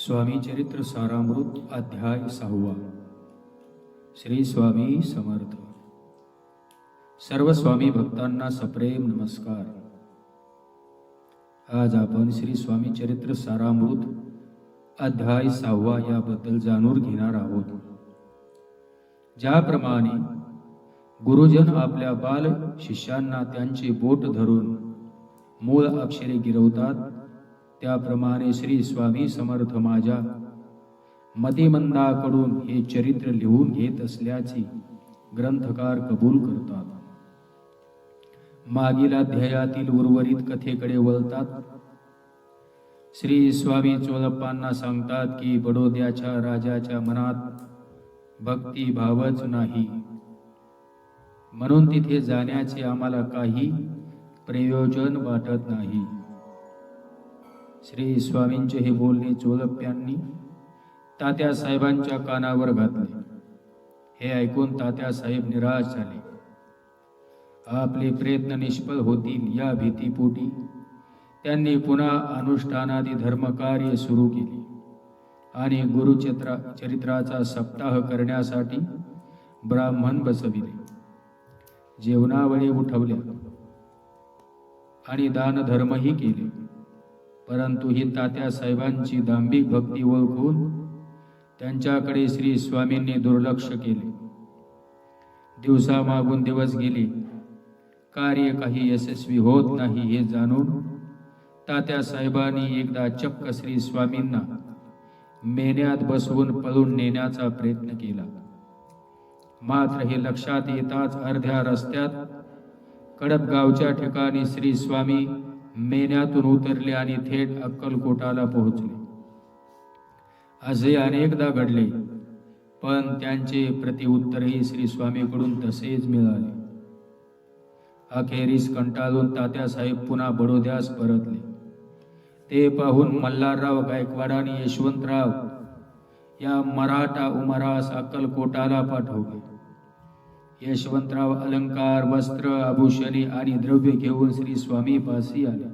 स्वामी चरित्र सारामृत अध्याय सहावा. श्री स्वामी समर्थ. सर्व स्वामी भक्तांना सप्रेम नमस्कार. आज आपण श्री स्वामी चरित्र सारामृत अध्याय सहावा याबद्दल जाणून घेणार आहोत. ज्याप्रमाणे गुरुजन आपल्या बाल शिष्यांना त्यांचे बोट धरून मूळ अक्षरे गिरवतात त्याप्रमाणे श्री स्वामी समर्थ माझ्या मतिमंदाकडून हे चरित्र लिहून घेत असल्याचे ग्रंथकार कबूल करतात. मागील अध्यायातील उर्वरित कथेकडे वळतात. श्री स्वामी चोलप्पांना सांगतात की बडोद्याच्या राजाच्या मनात भक्तिभावच नाही. म्हणून तिथे जाण्याचे आम्हाला काही प्रयोजन वाटत नाही. श्री स्वामींचे हे बोलणे चोलप्यांनी तात्या साहेबांच्या कानावर घातले. हे ऐकून तात्या साहेब निराश झाले. आपले प्रयत्न निष्फळ होतील या भीतीपोटी त्यांनी पुन्हा अनुष्ठानादी धर्मकार्य सुरू केले आणि गुरुचित्रा चरित्राचा सप्ताह करण्यासाठी ब्राह्मण बसविले. जेवणावळी उठवल्या आणि दानधर्मही केले. परंतु ही तात्या साहेबांची दांभिक भक्ती ओळखून त्यांच्याकडे श्री स्वामींनी दुर्लक्ष केले. दिवसामागून दिवस गेले. कार्य काही यशस्वी होत नाही हे जाणून तात्या साहेबांनी एकदा चक्क श्री स्वामींना मेन्यात बसवून पळून नेण्याचा प्रयत्न केला. मात्र हे लक्षात येताच अर्ध्या रस्त्यात कडपगावच्या ठिकाणी श्री स्वामी मेन्यातून उतरले आणि थेट अक्कलकोटाला पोहोचले. असे अनेकदा घडले पण त्यांचे प्रतिउत्तरही श्री स्वामीकडून तसेच मिळाले. अखेरीस कंटाळून तात्यासाहेब पुन्हा बडोद्यास परतले. ते पाहून मल्हारराव गायकवाड आणि यशवंतराव या मराठा उमरास अक्कलकोटाला पाठवले. यशवंतराव अलंकार वस्त्र आभूषणे आणि द्रव्य घेऊन श्री स्वामी पासी आले.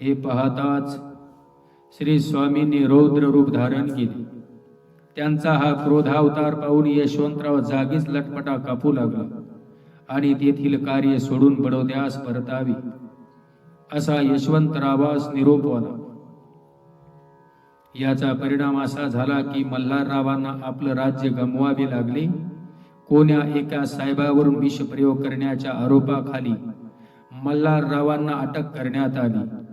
हे पाहताच श्री स्वामींनी रौद्र रूप धारण केले. त्यांचा हा क्रोधावतार पाहून यशवंतराव जागीच लटपटा कापू लागला आणि तेथील कार्य सोडून बडोद्यास परतावी. असा यशवंतरावास निरोप आला. याचा परिणाम असा झाला की मल्हाररावांना आपलं राज्य गमवावे लागले कोण्या एका साहेबावरून विषप्रयोग करण्याच्या आरोपाखाली मल्हाररावांना अटक करण्यात आली.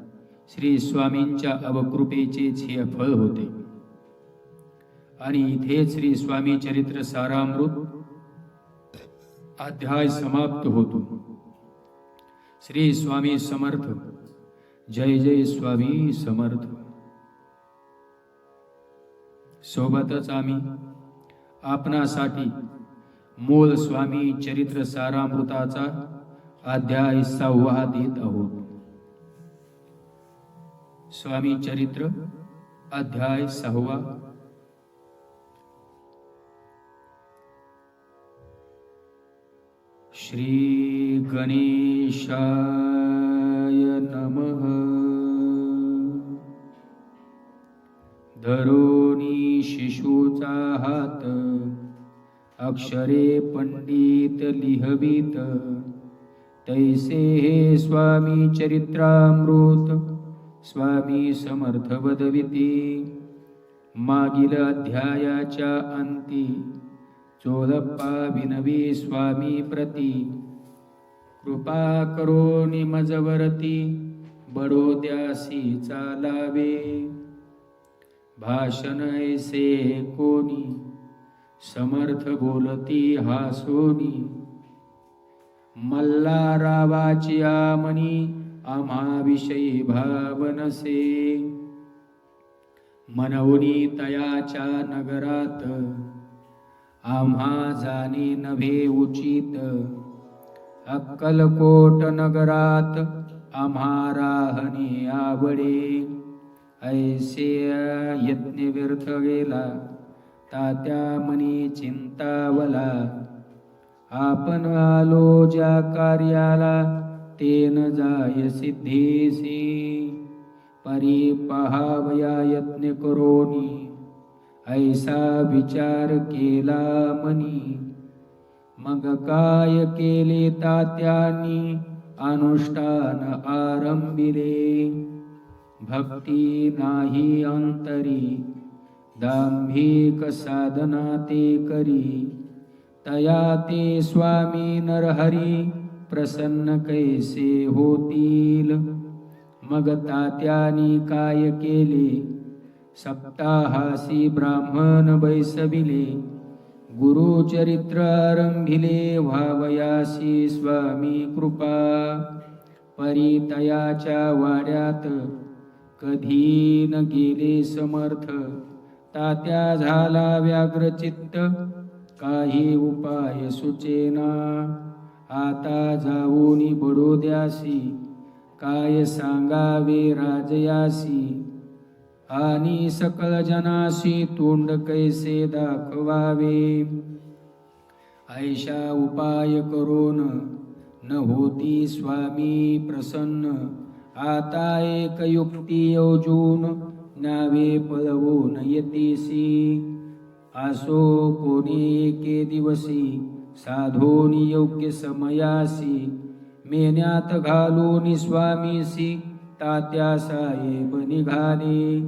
श्री स्वामींच्या अवकृपेचेच हे फळ होते. आणि इथे श्री स्वामी चरित्र सारामृत अध्याय समाप्त होतो. श्री स्वामी समर्थ. जय जय स्वामी समर्थ. सोबतच आम्ही आपणासाठी मूळ स्वामी चरित्र सारामृताचा अध्याय सहावा देत आहोत. स्वामी चरित्र अध्याय सहावा. श्री गणेशाय नमः. धरोनी शिशूचा हात. अक्षरे पंडित लिहवीत. तैसे हे स्वामी चरित्रामृत स्वामी समर्थ वदविती. मागील अध्यायाच्या अंती चोलप्पा विनवी स्वामी प्रती. कृपा करो निमजवरती बडोद्यासी चालावे. भाषण ऐसे कोणी समर्थ बोलती हासोनी मल्लारावाची आमनी आम्हाविषयी भावनसे मनवनी तयाच्या नगरात आम्हा जाणे नव्हे उचित. अक्कलकोट नगरात आम्हा राहणे आवडे. ऐसे यज्ञ व्यर्थ गेला तात्या मनी चिंतावला. आपण आलो ज्या कार्याला तेन जाय सिद्धीसी. परी पहावया यत्न करोनी. ऐसा विचार केला मनी. मग काय केले तात्यानी? अनुष्ठान आरंभिले. भक्ती नाही अंतरी. दांभिक साधना ते करी तया ते स्वामी नरहरी प्रसन्न कैसे होतील? मग तात्यानी काय केले? सप्ताहासी ब्राह्मण बैसविले। गुरुचरित्र आरंभिले व्हावयासी स्वामी कृपा। परितयाच्या वाड्यात कधी न गेले समर्थ। तात्या झाला व्याग्रचित्त काही उपाय सुचेना. आता जाऊनी बडोद्यासी काय सांगावे राजयासी? आणि सकल जनाशी तोंड कैसे दाखवावे? ऐशा उपाय करून न होती स्वामी प्रसन्न. आता एक युक्ती योजून नावे पळवून येतेसी आसो कोणी एके दिवसी। साधून योग्य समयासी। मेन्यात घालून स्वामीसी। तात्या साहेब निघाले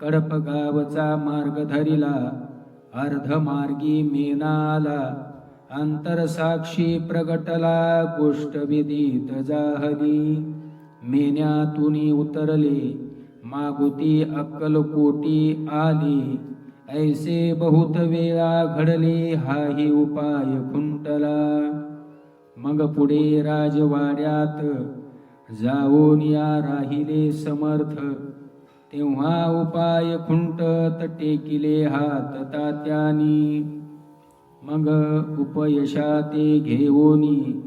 कडप गावचा मार्ग धरिला। अर्धमार्गी मेनाला। अंतरसाक्षी प्रगटला। गोष्ट विदित जाहली। मेन्यातून उतरले। मागुती अक्कलकोटी आली. ऐसे बहुत वेळा घडले हाही उपाय खुंटला. मग पुढे राजवाड्यात जाऊन या राहिले समर्थ. तेव्हा उपाय खुंटत टेकिले हात तात्यानी. मग उपयशा ते घेऊनी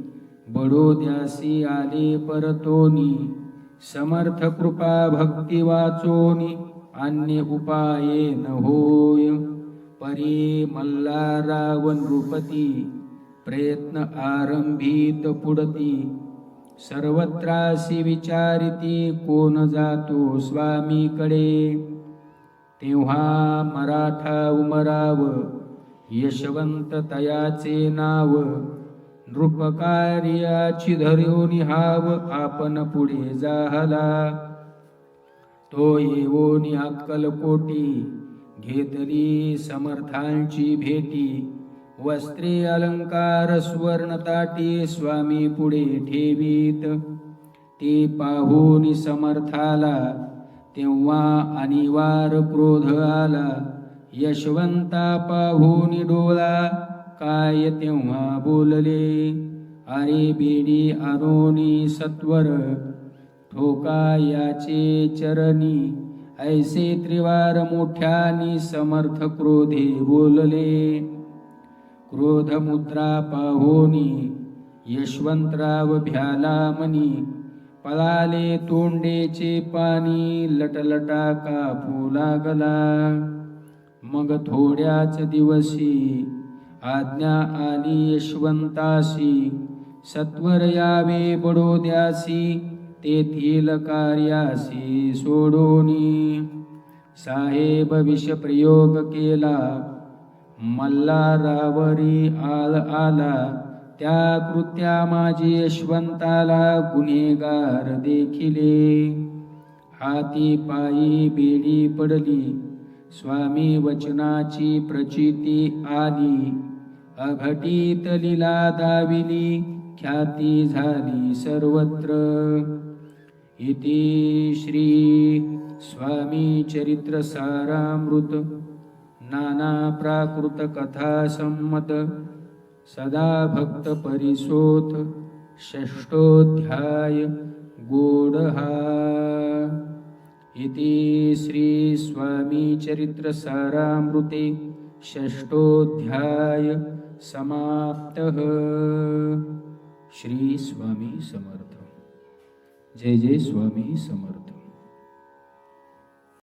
बडोद्यासी आले परतोनी. समर्थ कृपा भक्ती वाचोनी अन्य उपाये न होय। परी मल्हाराव नृपती प्रयत्न आरंभित पुढती सर्वत्रासी विचारिती कोण जातो स्वामीकडे। तेव्हा मराठा उमराव यशवंत तयाचे नाव नृपकार्याची धरून हाव आपण पुढे जाहला. तो येऊन अक्कलकोटी घेतली समर्थांची भेटी. वस्त्रे अलंकार सुवर्ण ताटी स्वामी पुढे ठेवीत. ते पाहून समर्थाला तेव्हा अनिवार क्रोध आला. यशवंता पाहून डोळा काय तेव्हा बोलले? अरे बेडी आरोणी सत्वर ठोका याचे चरणी ऐसे त्रिवार मोठ्यानी समर्थ क्रोधे बोलले. क्रोध मुद्रा पाहोनी यशवंतराव भ्याला मनी पळाले तोंडेचे पाणी लटलटा कापू लागला. मग थोड्याच दिवशी आज्ञा आणि यशवंतासी सत्वर यावे बडोद्यासी तेथील कार्यासी सोडोनी. साहेब विषप्रयोग केला मल्हारावरी आल आला त्या कृत्या माझी यशवंताला गुन्हेगार देखिले. हाती पायी बेडी पडली स्वामी वचनाची प्रचिती आली. अघटित लिला दाविली ख्याती झाली सर्वत्र. इति श्री स्वामी चरित्र सारामृत नाना प्राकृत कथा संमत सदा भक्त परिसोत षष्ठोध्याय गोडहा. इति श्री स्वामी चरित्र सारामृते षष्ठोध्याय समाप्तः। श्री स्वामी समर्थ। जय जय स्वामी समर्थ।